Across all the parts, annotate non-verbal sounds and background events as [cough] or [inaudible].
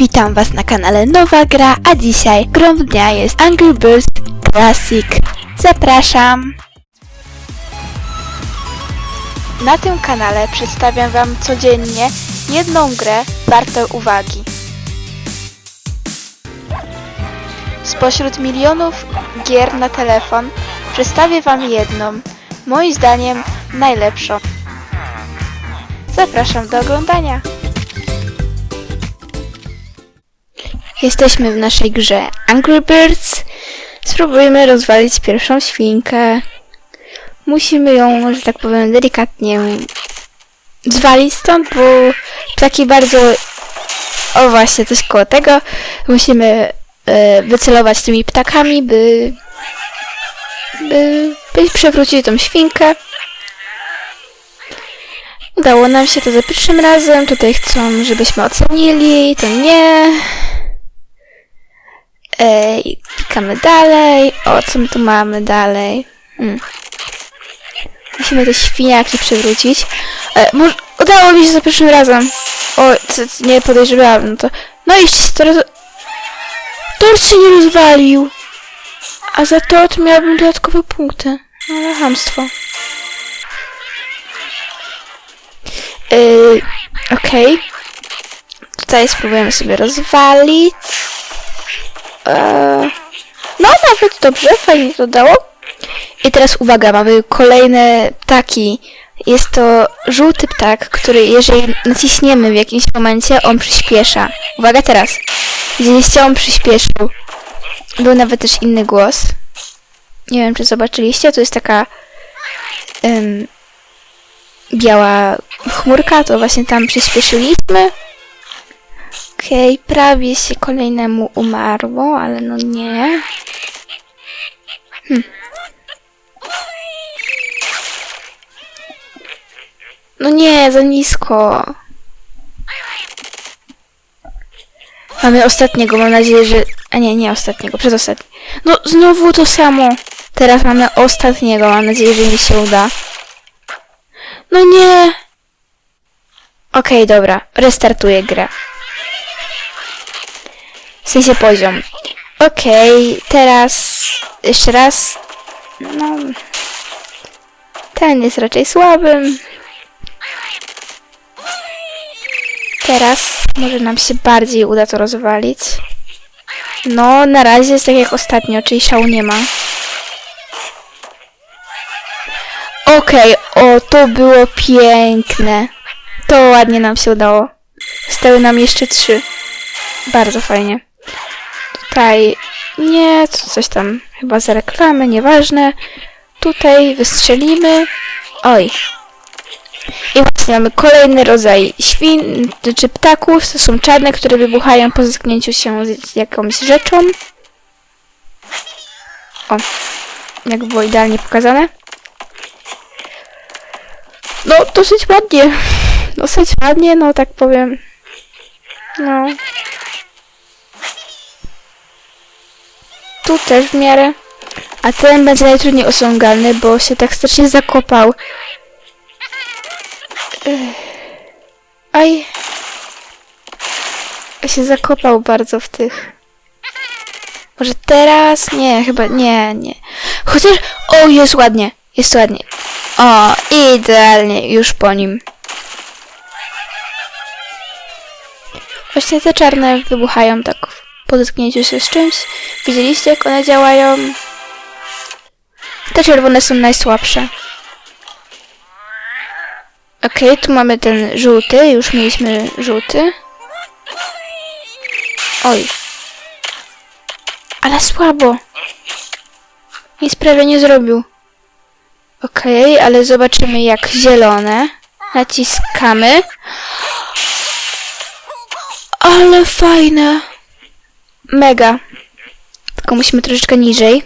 Witam Was na kanale Nowa Gra, a dzisiaj grą dnia jest Angry Birds Classic. Zapraszam! Na tym kanale przedstawiam Wam codziennie jedną grę wartą uwagi. Spośród milionów gier na telefon przedstawię Wam jedną, moim zdaniem najlepszą. Zapraszam do oglądania. Jesteśmy w naszej grze Angry Birds. Spróbujmy rozwalić pierwszą świnkę. Musimy ją, że tak powiem, delikatnie zwalić stąd, bo taki bardzo... O właśnie, coś koło tego. Musimy e, wycelować tymi ptakami, by... by, by przewrócić tą świnkę. Udało nam się to za pierwszym razem. Tutaj chcą, żebyśmy ocenili. To nie. Ej, klikamy dalej. O, co my tu mamy dalej? Hmm. Musimy te świniaki przywrócić. E, może, udało mi się za pierwszym razem. O, co, nie podejrzewałam. No to. No i teraz. Tort się nie rozwalił. A za tort miałabym dodatkowe punkty. Ale hamstwo. Yy, Okej. Tutaj spróbujemy sobie rozwalić. Eee, no, nawet dobrze, fajnie to dało. I teraz uwaga, mamy kolejne ptaki. Jest to żółty ptak, który jeżeli naciśniemy w jakimś momencie, on przyspiesza. Uwaga teraz. Widzieliście, on przyspieszył. Był nawet też inny głos. Nie wiem, czy zobaczyliście, to jest taka em, biała chmurka, to właśnie tam przyspieszyliśmy. Okej, prawie się kolejnemu umarło, ale no nie. Hm. No nie, za nisko. Mamy ostatniego, mam nadzieję, że... A nie, nie ostatniego, przedostatni. No, znowu to samo. Teraz mamy ostatniego, mam nadzieję, że mi się uda. No nie. Okej, dobra, restartuję grę. W sensie poziom. Okej, teraz jeszcze raz. No. Ten jest raczej słabym. Teraz może nam się bardziej uda to rozwalić. No, na razie jest tak jak ostatnio, czyli szału nie ma. Okej, o, to było piękne. To ładnie nam się udało. Zostały nam jeszcze trzy. Bardzo fajnie. Tutaj nie, coś tam chyba za reklamę, nieważne. Tutaj wystrzelimy. Oj. I właśnie mamy kolejny rodzaj świn, czy ptaków. To są czarne, które wybuchają po zetknięciu się z jakąś rzeczą. O, jak było idealnie pokazane. No, dosyć ładnie. [laughs] Dosyć ładnie, no tak powiem. No. Tu też w miarę. A ten będzie najtrudniej osiągalny, bo się tak strasznie zakopał. Aj. Się zakopał bardzo w tych. Może teraz? Nie, chyba nie, nie. Chociaż. O, jest ładnie. Jest ładnie. O, idealnie, już po nim. Właśnie te czarne wybuchają tak po dotknięciu się z czymś. Widzieliście, jak one działają? Te czerwone są najsłabsze. Okej, tu mamy ten żółty. Już mieliśmy żółty. Oj. Ale słabo. Nic prawie nie zrobił. Okej, ale zobaczymy jak zielone. Naciskamy. Ale fajne. Mega. Tylko musimy troszeczkę niżej.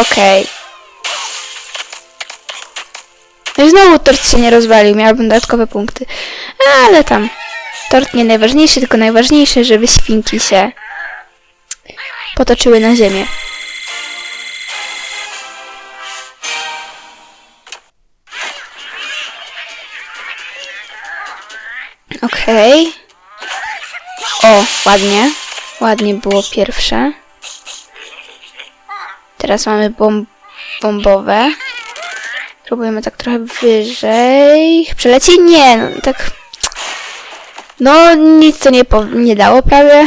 Okej. No i znowu tort się nie rozwalił, miałbym dodatkowe punkty. Ale tam. Tort nie najważniejszy, tylko najważniejsze, żeby świnki się potoczyły na ziemię. Ok, Okej. O, ładnie. Ładnie było pierwsze. Teraz mamy bomb bombowe. Próbujemy tak trochę wyżej. Przeleci? Nie, no tak. No, nic to nie, nie dało prawie.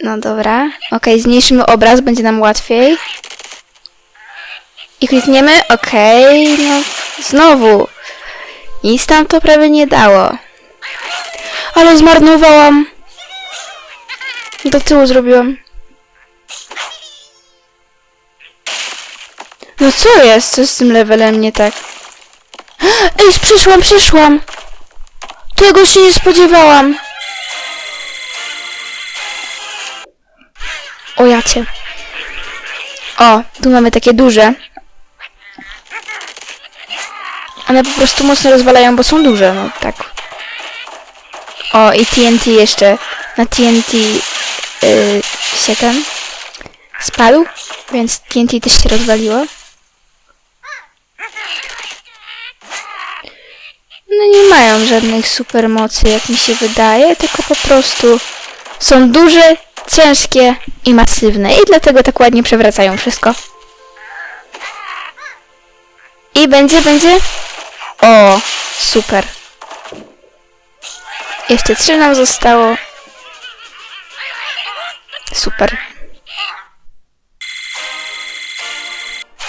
No dobra. Okej, zmniejszymy obraz, będzie nam łatwiej. I klikniemy. Okej, no znowu. Nic tam to prawie nie dało. Ale zmarnowałam. Do tyłu zrobiłam. No co jest? Co z tym levelem nie tak? Ej, przyszłam, przyszłam! Tego się nie spodziewałam. O jacie. O, tu mamy takie duże. One po prostu mocno rozwalają, bo są duże, no tak. O, i TNT jeszcze. Na TNT yy, się ten spadł, więc TNT też się rozwaliło. No nie mają żadnych supermocy, jak mi się wydaje, tylko po prostu są duże, ciężkie i masywne i dlatego tak ładnie przewracają wszystko. I będzie, będzie? O, super. Jeszcze trzy nam zostało. Super.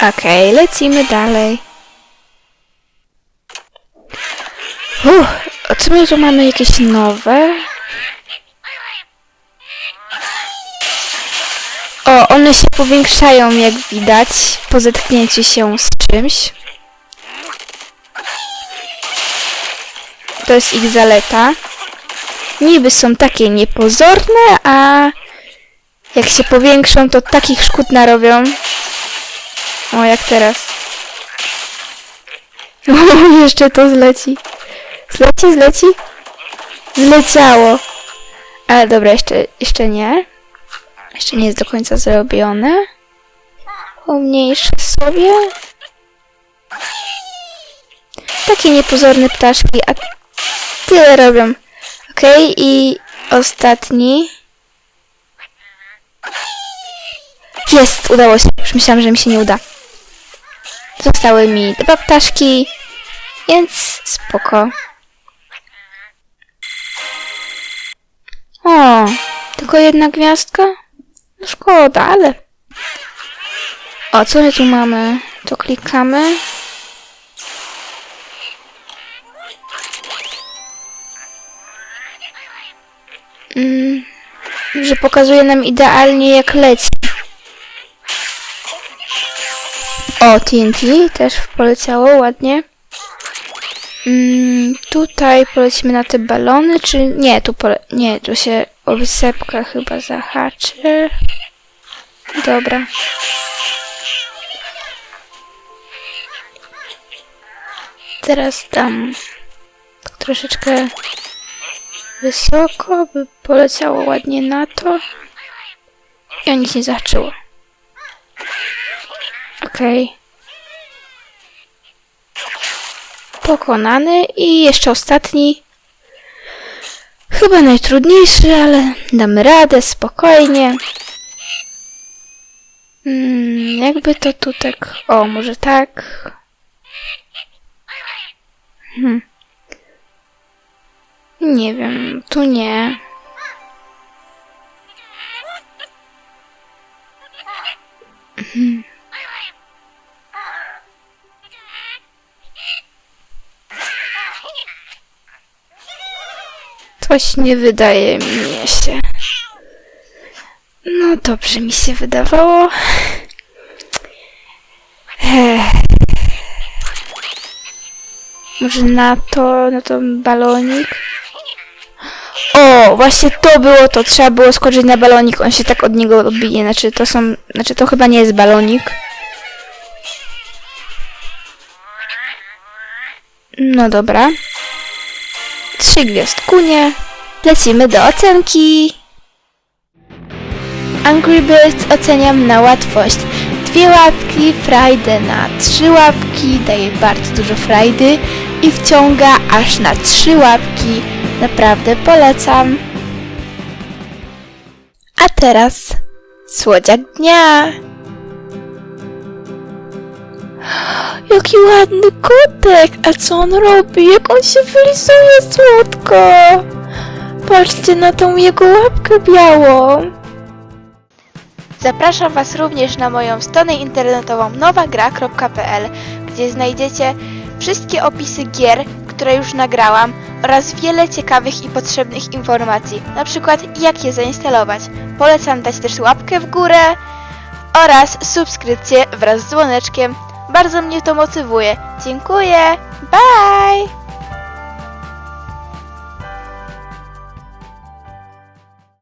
Okej, lecimy dalej. Uff, co my tu mamy jakieś nowe? O, one się powiększają, jak widać, po zetknięciu się z czymś. To jest ich zaleta. Niby są takie niepozorne, a jak się powiększą, to takich szkód narobią. O, jak teraz. [laughs] O, jeszcze to zleci. Zleci, zleci? Zleciało. Ale dobra, jeszcze, jeszcze nie. Jeszcze nie jest do końca zrobione. Umniejszę sobie. Takie niepozorne ptaszki, a tyle robią. Okej, i ostatni. Jest, udało się. Już myślałam, że mi się nie uda. Zostały mi dwa ptaszki, więc spoko. O, tylko jedna gwiazdka? No szkoda, ale... O, co my tu mamy? To klikamy. Że pokazuje nam idealnie jak leci. O, TNT też poleciało ładnie. Mm, tutaj polecimy na te balony, czy nie, tu pole... nie, tu się o wysepkę chyba zahaczy. Dobra. Teraz tam troszeczkę wysoko, by poleciało ładnie na to. I o nic nie zahaczyło. Okej. Pokonany i jeszcze ostatni. Chyba najtrudniejszy, ale damy radę, spokojnie. Hmm, jakby to tu tak... O, może tak. Hmm. Nie wiem, tu nie. Mhm. Coś nie wydaje mi się. No dobrze mi się wydawało. Może na to, na to balonik. O, właśnie to było to. Trzeba było skoczyć na balonik. On się tak od niego odbije. Znaczy to są, znaczy to chyba nie jest balonik. No dobra. Trzy gwiazdkunie. Lecimy do ocenki. Angry Birds oceniam na łatwość dwie łapki, frajdę na trzy łapki, daje bardzo dużo frajdy i wciąga aż na trzy łapki. Naprawdę polecam. A teraz słodziak dnia. [gasps] Jaki ładny kotek! A co on robi? Jak on się wylizuje słodko! Patrzcie na tą jego łapkę białą! Zapraszam Was również na moją stronę internetową nowagra.pl, gdzie znajdziecie wszystkie opisy gier, które już nagrałam oraz wiele ciekawych i potrzebnych informacji, na przykład jak je zainstalować. Polecam dać też łapkę w górę oraz subskrypcję wraz z dzwoneczkiem. Bardzo mnie to motywuje. Dziękuję. Bye!